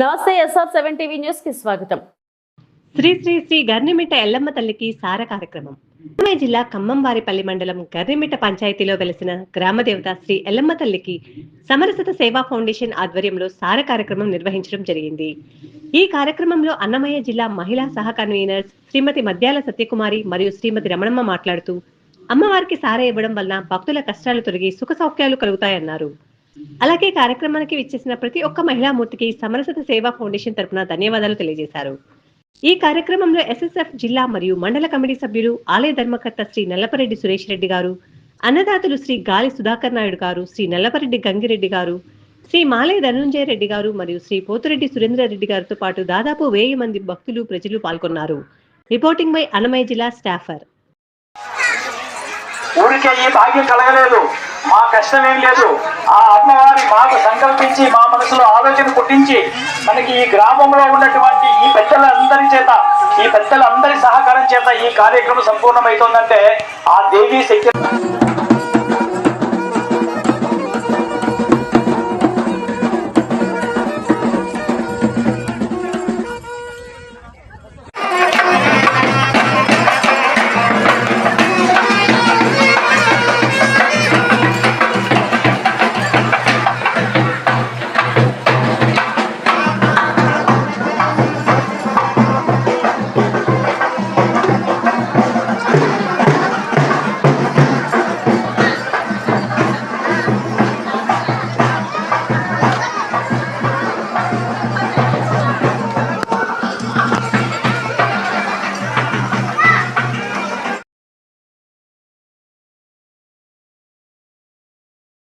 నమస్తే SR seven TV న్యూస్కి స్వాగతం. శ్రీ శ్రీ శ్రీ గర్నిమిట ఎల్లమ్మ తల్లికి సార కార్యక్రమం. అన్నమయ్య జిల్లా ఖమ్మంవారిపల్లి మండలం గర్నిమిట్ట పంచాయతీలో వెలిసిన గ్రామదేవత శ్రీ ఎల్లమ్మ తల్లికి సమరసత సేవా ఫౌండేషన్ ఆధ్వర్యంలో సార కార్యక్రమం నిర్వహించడం జరిగింది. ఈ కార్యక్రమంలో అన్నమయ్య జిల్లా మహిళా సహ కన్వీనర్ శ్రీమతి మద్యాల సత్యకుమారి మరియు శ్రీమతి రమణమ్మ మాట్లాడుతూ అమ్మవారికి సార ఇవ్వడం వలన భక్తుల కష్టాలు తొలగి సుఖ సౌఖ్యాలు కలుగుతాయన్నారు. అలాగే కార్యక్రమానికి విచ్చేసిన ప్రతి ఒక్క మహిళామూర్తికి సమరసత సేవా ఫౌండేషన్ తరపున ధన్యవాదాలు తెలియజేశారు. ఈ కార్యక్రమంలో ఎస్ఎస్ఎఫ్ జిల్లా మరియు మండల కమిటీ సభ్యులు ఆలయ ధర్మకర్త శ్రీ నల్లపరెడ్డి సురేష్ రెడ్డి గారు అన్నదాతలు శ్రీ గాలి సుధాకర్ నాయుడు గారు శ్రీ నల్లపరెడ్డి గంగిరెడ్డి గారు శ్రీ మాలయ ధనుంజయ రెడ్డి గారు మరియు శ్రీ పోతురెడ్డి సురేంద్ర రెడ్డి గారితో పాటు దాదాపు వెయ్యి మంది భక్తులు ప్రజలు పాల్గొన్నారు. రిపోర్టింగ్ బై అన్నమయ్య జిల్లా స్టాఫర్. ఊరికే ఈ భాగ్యం కలగలేదు. మా కష్టం ఏం లేదు. ఆ అమ్మవారి మాకు సంకల్పించి మా మనసులో ఆలోచన పుట్టించి మనకి ఈ గ్రామంలో ఉన్నటువంటి ఈ పెద్దలందరి చేత ఈ పెద్దలందరి సహకారం చేత ఈ కార్యక్రమం సంపూర్ణమవుతుందంటే ఆ దేవీ శక్తి